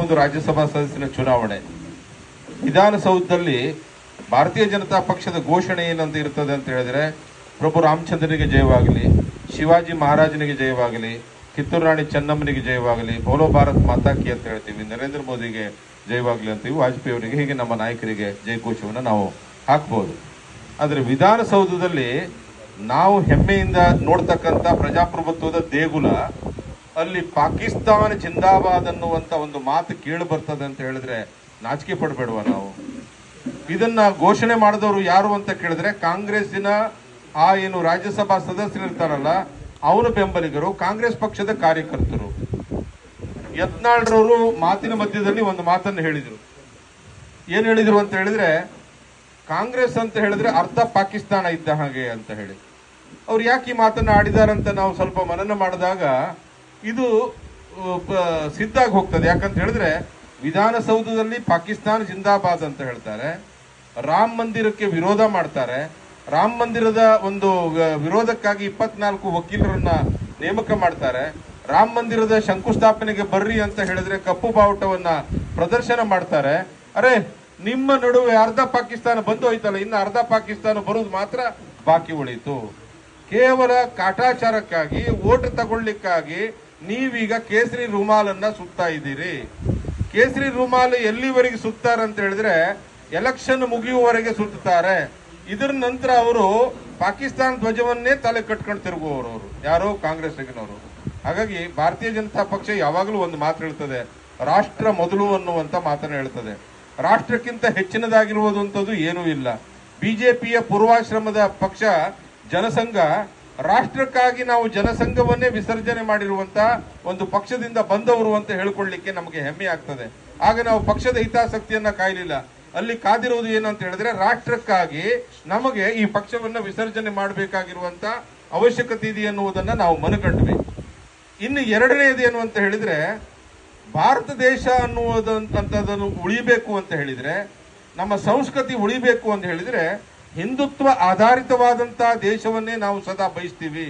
ಒಂದು ರಾಜ್ಯಸಭಾ ಸದಸ್ಯರ ಚುನಾವಣೆ. ವಿಧಾನಸೌಧದಲ್ಲಿ ಭಾರತೀಯ ಜನತಾ ಪಕ್ಷದ ಘೋಷಣೆ ಏನಂತ ಇರ್ತದೆ ಅಂತ ಹೇಳಿದ್ರೆ ಪ್ರಭು ರಾಮಚಂದ್ರನಿಗೆ ಜಯವಾಗಲಿ, ಶಿವಾಜಿ ಮಹಾರಾಜನಿಗೆ ಜಯವಾಗಲಿ, ಕಿತ್ತೂರು ರಾಣಿ ಚೆನ್ನಮ್ಮನಿಗೆ ಜಯವಾಗಲಿ, ಬೋಲೋ ಭಾರತ್ ಮಾತಾಕಿ ಅಂತ ಹೇಳ್ತೀವಿ, ನರೇಂದ್ರ ಮೋದಿಗೆ ಜಯವಾಗಲಿ ಅಂತೀವಿ ವಾಜಪೇಯಿ ಅವರಿಗೆ, ಹೀಗೆ ನಮ್ಮ ನಾಯಕರಿಗೆ ಜಯಘೋಷವನ್ನು ನಾವು ಹಾಕ್ಬೋದು. ಆದರೆ ವಿಧಾನಸೌಧದಲ್ಲಿ ನಾವು ಹೆಮ್ಮೆಯಿಂದ ನೋಡ್ತಕ್ಕಂಥ ಪ್ರಜಾಪ್ರಭುತ್ವದ ದೇಗುಲ ಅಲ್ಲಿ ಪಾಕಿಸ್ತಾನ ಜಿಂದಾಬಾದ್ ಅನ್ನುವಂತ ಒಂದು ಮಾತು ಕೇಳಿ ಬರ್ತದೆ ಅಂತ ಹೇಳಿದ್ರೆ ನಾಚಿಕೆ ಪಡಬೇಡುವ ನಾವು? ಇದನ್ನ ಘೋಷಣೆ ಮಾಡಿದವರು ಯಾರು ಅಂತ ಕೇಳಿದ್ರೆ ಕಾಂಗ್ರೆಸ್ಸಿನ, ಆ ಏನು ರಾಜ್ಯಸಭಾ ಸದಸ್ಯರು ಇರ್ತಾರಲ್ಲ, ಅವನ ಬೆಂಬಲಿಗರು, ಕಾಂಗ್ರೆಸ್ ಪಕ್ಷದ ಕಾರ್ಯಕರ್ತರು. ಯತ್ನಾಳ್ರವರು ಮಾತಿನ ಮಧ್ಯದಲ್ಲಿ ಒಂದು ಮಾತನ್ನು ಹೇಳಿದರು. ಏನು ಹೇಳಿದರು ಅಂತ ಹೇಳಿದ್ರೆ, ಕಾಂಗ್ರೆಸ್ ಅಂತ ಹೇಳಿದ್ರೆ ಅರ್ಧ ಪಾಕಿಸ್ತಾನ ಇದ್ದ ಹಾಗೆ ಅಂತ ಹೇಳಿ. ಅವ್ರು ಯಾಕೆ ಈ ಮಾತನ್ನ ಆಡಿದಾರಂತ ನಾವು ಸ್ವಲ್ಪ ಮನನ ಮಾಡಿದಾಗ ಇದು ಸಿದ್ಧಾಗಿ ಹೋಗ್ತದೆ. ಯಾಕಂತ ಹೇಳಿದ್ರೆ, ವಿಧಾನಸೌಧದಲ್ಲಿ ಪಾಕಿಸ್ತಾನ ಜಿಂದಾಬಾದ್ ಅಂತ ಹೇಳ್ತಾರೆ. ರಾಮ್ ಮಂದಿರಕ್ಕೆ ವಿರೋಧ ಮಾಡ್ತಾರೆ. ರಾಮ್ ಮಂದಿರದ ಒಂದು ವಿರೋಧಕ್ಕಾಗಿ ಇಪ್ಪತ್ನಾಲ್ಕು ವಕೀಲರನ್ನ ನೇಮಕ ಮಾಡ್ತಾರೆ. ರಾಮ್ ಮಂದಿರದ ಶಂಕುಸ್ಥಾಪನೆಗೆ ಬರ್ರಿ ಅಂತ ಹೇಳಿದ್ರೆ ಕಪ್ಪು ಬಾವುಟವನ್ನ ಪ್ರದರ್ಶನ ಮಾಡ್ತಾರೆ. ಅರೆ, ನಿಮ್ಮ ನಡುವೆ ಅರ್ಧ ಪಾಕಿಸ್ತಾನ ಬಂದು ಹೋಯ್ತಲ್ಲ ಇನ್ನು ಅರ್ಧ ಪಾಕಿಸ್ತಾನ ಬರೋದು ಮಾತ್ರ ಬಾಕಿ ಉಳಿತು ಕೇವಲ ಕಾಟಾಚಾರಕ್ಕಾಗಿ ಓಟ್ ತಗೊಳ್ಳಿಕ್ಕಾಗಿ ನೀವೀಗ ಕೇಸರಿ ರುಮಾಲನ್ನ ಸುತ್ತಾ ಇದ್ದೀರಿ. ಕೇಸರಿ ರುಮಾಲು ಎಲ್ಲಿವರೆಗೆ ಸುತ್ತಾರೆ ಅಂತ ಹೇಳಿದ್ರೆ ಎಲೆಕ್ಷನ್ ಮುಗಿಯುವವರೆಗೆ ಸುತ್ತಾರೆ. ಇದರ ನಂತರ ಅವರು ಪಾಕಿಸ್ತಾನ ಧ್ವಜವನ್ನೇ ತಲೆ ಕಟ್ಕೊಂಡು ತಿರುಗುವವರು ಯಾರೋ ಕಾಂಗ್ರೆಸ್ಸಿನವರು ಹಾಗಾಗಿ ಭಾರತೀಯ ಜನತಾ ಪಕ್ಷ ಯಾವಾಗಲೂ ಒಂದು ಮಾತು ಹೇಳ್ತದೆ. ರಾಷ್ಟ್ರ ಮೊದಲು ಅನ್ನುವಂತ ಮಾತನ್ನು ಹೇಳ್ತದೆ. ರಾಷ್ಟ್ರಕ್ಕಿಂತ ಹೆಚ್ಚಿನದಾಗಿರುವುದಂಥದ್ದು ಏನೂ ಇಲ್ಲ. ಬಿಜೆಪಿಯ ಪೂರ್ವಾಶ್ರಮದ ಪಕ್ಷ, ಜನಸಂಘ ರಾಷ್ಟ್ರಕ್ಕಾಗಿ ನಾವು ಜನಸಂಘವನ್ನೇ ವಿಸರ್ಜನೆ ಮಾಡಿರುವಂತ ಒಂದು ಪಕ್ಷದಿಂದ ಬಂದವರು ಅಂತ ಹೇಳ್ಕೊಳ್ಳಿಕ್ಕೆ ನಮಗೆ ಹೆಮ್ಮೆ ಆಗ್ತದೆ. ಆಗ ನಾವು ಪಕ್ಷದ ಹಿತಾಸಕ್ತಿಯನ್ನ ಕಾಯಲಿಲ್ಲ. ಅಲ್ಲಿ ಕಾದಿರುವುದು ಏನಂತ ಹೇಳಿದ್ರೆ ರಾಷ್ಟ್ರಕ್ಕಾಗಿ ನಮಗೆ ಈ ಪಕ್ಷವನ್ನ ವಿಸರ್ಜನೆ ಮಾಡಬೇಕಾಗಿರುವಂತ ಅವಶ್ಯಕತೆ ಇದೆ ಎನ್ನುವುದನ್ನ ನಾವು ಮನಗಂಡ್ವಿ. ಇನ್ನು ಎರಡನೇದೇನು ಅಂತ ಹೇಳಿದ್ರೆ ಭಾರತ ದೇಶ ಅನ್ನುವುದಂತದನ್ನು ಉಳಿಬೇಕು ಅಂತ ಹೇಳಿದ್ರೆ, ನಮ್ಮ ಸಂಸ್ಕೃತಿ ಉಳಿಬೇಕು ಅಂತ ಹೇಳಿದ್ರೆ ಹಿಂದುತ್ವ ಆಧಾರಿತವಾದಂತಹ ದೇಶವನ್ನೇ ನಾವು ಸದಾ ಬಯಸ್ತೀವಿ.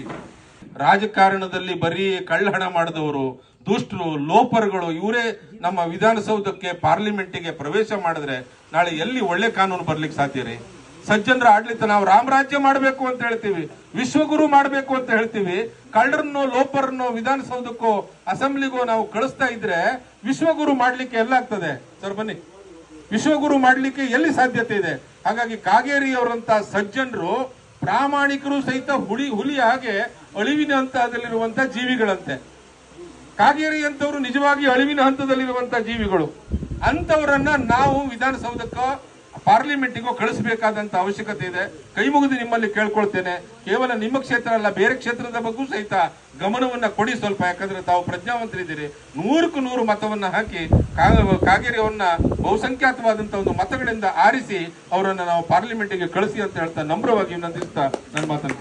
ರಾಜಕಾರಣದಲ್ಲಿ ಬರೀ ಕಳ್ಳಹಣ ಮಾಡಿದವರು, ದುಷ್ಟರು, ಲೋಪರ್ಗಳು, ಇವರೇ ನಮ್ಮ ವಿಧಾನಸೌಧಕ್ಕೆ, ಪಾರ್ಲಿಮೆಂಟಿಗೆ ಪ್ರವೇಶ ಮಾಡಿದ್ರೆ ನಾಳೆ ಎಲ್ಲಿ ಒಳ್ಳೆ ಕಾನೂನು ಬರ್ಲಿಕ್ಕೆ ಸಾಧ್ಯ ರೀ? ಸಜ್ಜನರ ಆಡಳಿತ ನಾವು ರಾಮರಾಜ್ಯ ಮಾಡಬೇಕು ಅಂತ ಹೇಳ್ತೀವಿ, ವಿಶ್ವಗುರು ಮಾಡಬೇಕು ಅಂತ ಹೇಳ್ತೀವಿ, ಕಳ್ಳರನ್ನು, ಲೋಪರನ್ನು, ವಿಧಾನಸೌಧಕ್ಕೋ, ಅಸೆಂಬ್ಲಿಗೋ ನಾವು ಕಳಿಸ್ತಾ ಇದ್ರೆ ವಿಶ್ವಗುರು ಮಾಡಲಿಕ್ಕೆ ಎಲ್ಲ ಆಗ್ತದೆ ಸರ್ ಬನ್ನಿ, ವಿಶ್ವಗುರು ಮಾಡಲಿಕ್ಕೆ ಎಲ್ಲಿ ಸಾಧ್ಯತೆ ಇದೆ? ಹಾಗಾಗಿ ಕಾಗೇರಿ ಅವರಂತ ಸಜ್ಜನರು ಪ್ರಾಮಾಣಿಕರು ಸಹಿತ ಹುಳಿ ಹುಲಿ ಹಾಗೆ ಅಳಿವಿನ ಹಂತದಲ್ಲಿರುವಂತ ಜೀವಿಗಳಂತೆ. ಕಾಗೇರಿ ಅಂತವರು ನಿಜವಾಗಿ ಅಳಿವಿನ ಹಂತದಲ್ಲಿರುವಂತ ಜೀವಿಗಳು. ಅಂತವರನ್ನ ನಾವು ವಿಧಾನಸೌಧಕ್ಕೋ ಪಾರ್ಲಿಮೆಂಟಿಗೋ ಕಳಿಸಬೇಕಾದಂತ ಅವಶ್ಯಕತೆ ಇದೆ. ಕೈ ಮುಗಿದು ನಿಮ್ಮಲ್ಲಿ ಕೇಳ್ಕೊಳ್ತೇನೆ. ಕೇವಲ ನಿಮ್ಮ ಕ್ಷೇತ್ರ ಅಲ್ಲ, ಬೇರೆ ಕ್ಷೇತ್ರದ ಬಗ್ಗೂ ಸಹಿತ ಗಮನವನ್ನ ಕೊಡಿ ಸ್ವಲ್ಪ, ಯಾಕಂದ್ರೆ ತಾವು ಪ್ರಜ್ಞಾವಂತರಿದ್ದೀರಿ. ನೂರಕ್ಕೂ ನೂರು ಮತವನ್ನ ಹಾಕಿ ಕಾಗೇರಿಯವನ್ನ ಬಹುಸಂಖ್ಯಾತವಾದಂತಹ ಒಂದು ಮತಗಳಿಂದ ಆರಿಸಿ ಅವರನ್ನ ನಾವು ಪಾರ್ಲಿಮೆಂಟಿಗೆ ಕಳಿಸಿ ಅಂತ ಹೇಳ್ತಾ ನಮ್ರವಾಗಿ ವಿನಂತಿಸ್ತಾ ನನ್ನ ಮಾತನ್ನು